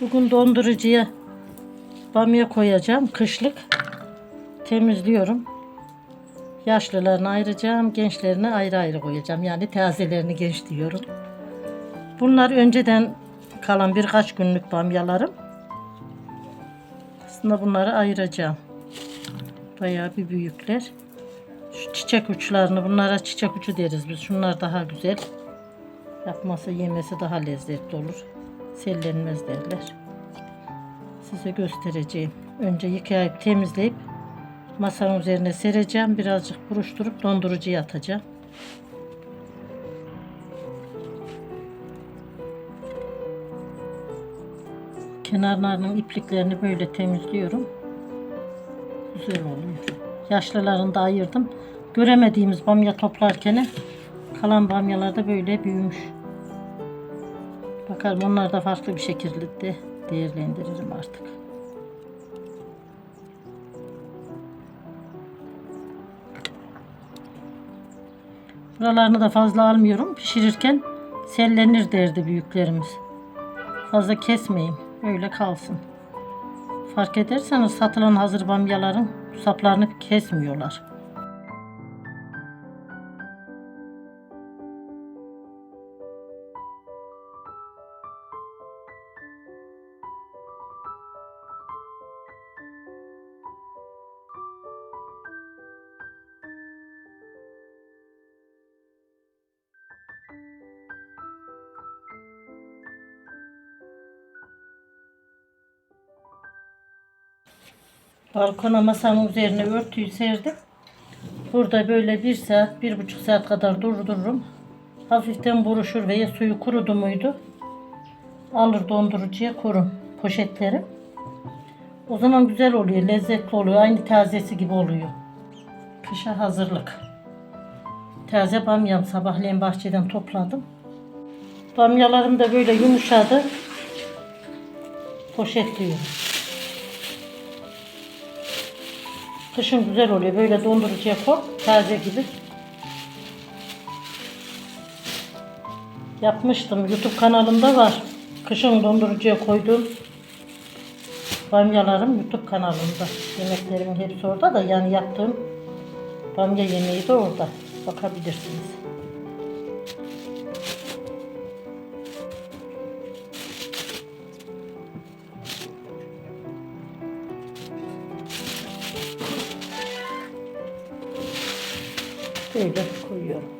Bugün dondurucuya bamya koyacağım. Kışlık. Temizliyorum. Yaşlılarını ayıracağım. Gençlerini ayrı ayrı koyacağım. Yani tazelerini genç diyorum. Bunlar önceden kalan birkaç günlük bamyalarım. Aslında bunları ayıracağım. Bayağı bir büyükler. Şu çiçek uçlarını bunlara çiçek uçu deriz biz. Şunlar daha güzel. Yapması yemesi daha lezzetli olur. Sellenmez derler. Size göstereceğim. Önce yıkayıp temizleyip masanın üzerine sereceğim. Birazcık buruşturup dondurucuya atacağım. Kenarlarının ipliklerini böyle temizliyorum. Güzel oluyor. Yaşlılarını da ayırdım. Göremediğimiz bamya toplarken kalan bamyalar da böyle büyümüş. Bakalım onlar da farklı bir şekilde de değerlendiririm artık. Buralarını da fazla almıyorum. Pişirirken sellenir derdi büyüklerimiz. Fazla kesmeyin. Öyle kalsın. Fark ederseniz satılan hazır bamyaların saplarını kesmiyorlar. Balkona masamın üzerine örtüyü serdim. Burada böyle bir saat, bir buçuk saat kadar durdururum. Hafiften buruşur veya suyu kurudu muydu? Alır dondurucuya korum poşetlerim. O zaman güzel oluyor, lezzetli oluyor. Aynı tazesi gibi oluyor. Kışa hazırlık. Taze bamyam sabahleyin bahçeden topladım. Bamyalarım da böyle yumuşadı. Poşetliyorum. Kışın güzel oluyor. Böyle dondurucuya koy. Taze gibi. Yapmıştım. YouTube kanalımda var. Kışın dondurucuya koyduğum bamyalarım YouTube kanalımda. Yemeklerimin hepsi orada da yani yaptığım bamya yemeği de orada. Bakabilirsiniz. Böyle koyuyorum.